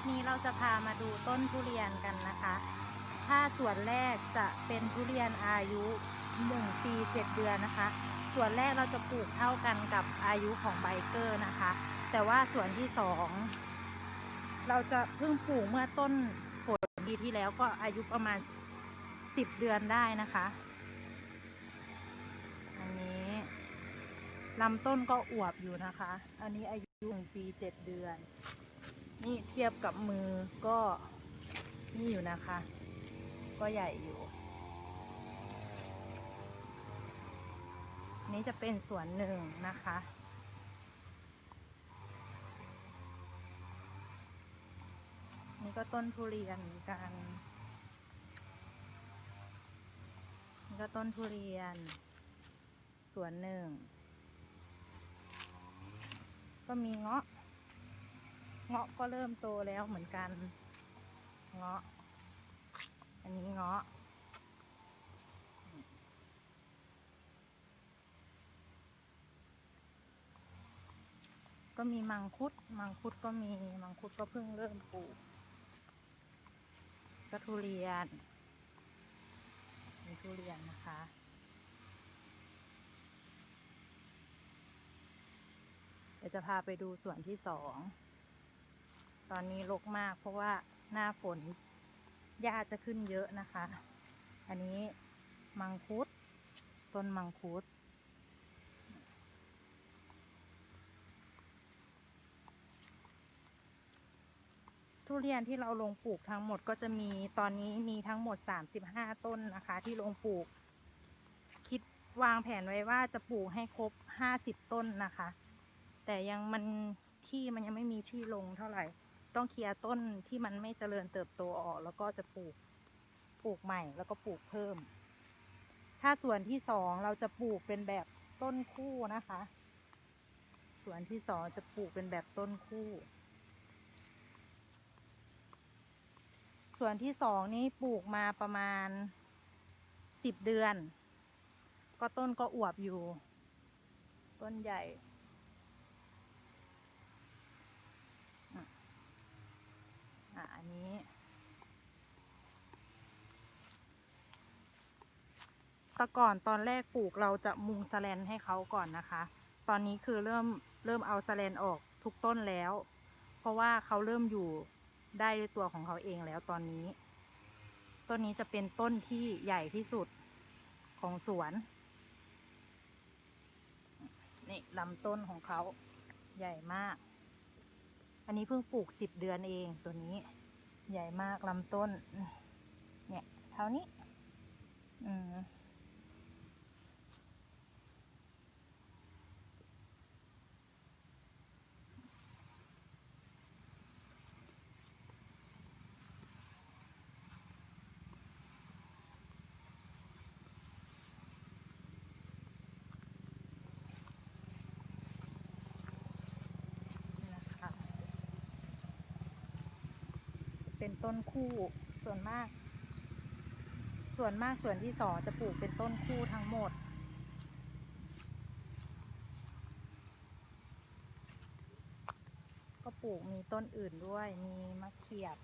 วันนี้เราจะพามาดูต้นทุเรียนกันนะคะ ถ้าส่วนแรกจะเป็นทุเรียนอายุ1ปี7เดือนนะคะ ส่วนแรกเราจะปลูกเท่ากันกับอายุของไบเกอร์นะคะ แต่ว่าส่วนที่สองเราจะเพิ่งปลูกเมื่อต้นฝนปีที่แล้วก็อายุประมาณ 10 เดือนได้นะคะ อันนี้ลำต้นก็อวบอยู่นะคะ อันนี้อายุหนึ่งปีเจ็ดเดือน นี่เทียบกับมือก็นี่อยู่นะคะ ก็ใหญ่อยู่ นี่จะเป็นส่วนหนึ่งนะคะ นี่ก็ต้นทุเรียนเหมือนกันนี่ก็ต้นทุเรียน ส่วนหนึ่ง ก็มีเงาะ เงาะก็เริ่มโตแล้วเหมือนกัน เงาะ อันนี้เงาะ ก็มีมังคุด มังคุดก็มี มังคุดก็เพิ่งเริ่มปลูกก็ทุเรียน มีทุเรียนนะคะเดี๋ยวจะพาไปดูส่วนที่สอง ตอนนี้รกมาก เพราะว่าหน้าฝนหญ้าจะขึ้นเยอะนะคะ อันนี้มังคุด ต้นมังคุด ทุเรียนที่เราลงปลูกทั้งหมดก็จะมีตอนนี้มีทั้งหมด 35 ต้นนะคะ ที่ลงปลูก คิดวางแผนไว้ว่าจะปลูกให้ครบ 50 ต้นนะคะ แต่ยังมันที่มันยังไม่มีที่ลงเท่าไหร่ ต้องเคลียร์ต้นที่มันไม่เจริญเติบโตออก แล้วก็จะปลูกปลูกใหม่ แล้วก็ปลูกเพิ่ม ถ้าส่วนที่สองเราจะปลูกเป็นแบบต้นคู่นะคะ ส่วนที่สองจะปลูกเป็นแบบต้นคู่ ส่วนที่สองนี้ปลูกมาประมาณสิบเดือน ก็ต้นก็อวบอยู่ ต้นใหญ่ อะ อันนี้แต่ก่อนตอนแรกปลูกเราจะมุงสแลนให้เขาก่อนนะคะ ตอนนี้คือเริ่มเริ่มเอาสแลนออกทุกต้นแล้ว เพราะว่าเขาเริ่มอยู่ได้ด้วยตัวของเขาเองแล้วตอนนี้ ต้นนี้จะเป็นต้นที่ใหญ่ที่สุดของสวน นี่ลำต้นของเขาใหญ่มาก อันนี้เพิ่งปลูกสิบเดือนเองตัวนี้ ใหญ่มากลำต้น เนี่ยเท่านี้ อืม นี่นะคะ เป็นต้นคู่ส่วนมาก ส่วนมากส่วนที่สองจะปลูกเป็นต้นคู่ทั้งหมด ก็ปลูกมีต้นอื่นด้วยมีมะเขียบ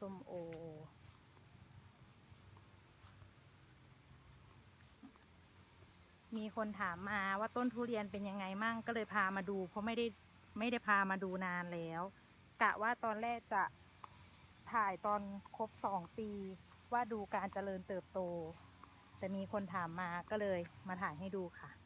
ส้มโอ มีคนถามมาว่าต้นทุเรียนเป็นยังไงมั่งก็เลยพามาดู เพราะไม่ได้ไม่ได้พามาดูนานแล้ว กะว่าตอนแรกจะถ่ายตอนครบสองปี ว่าดูการเจริญเติบโต แต่มีคนถามมาก็เลยมาถ่ายให้ดูค่ะ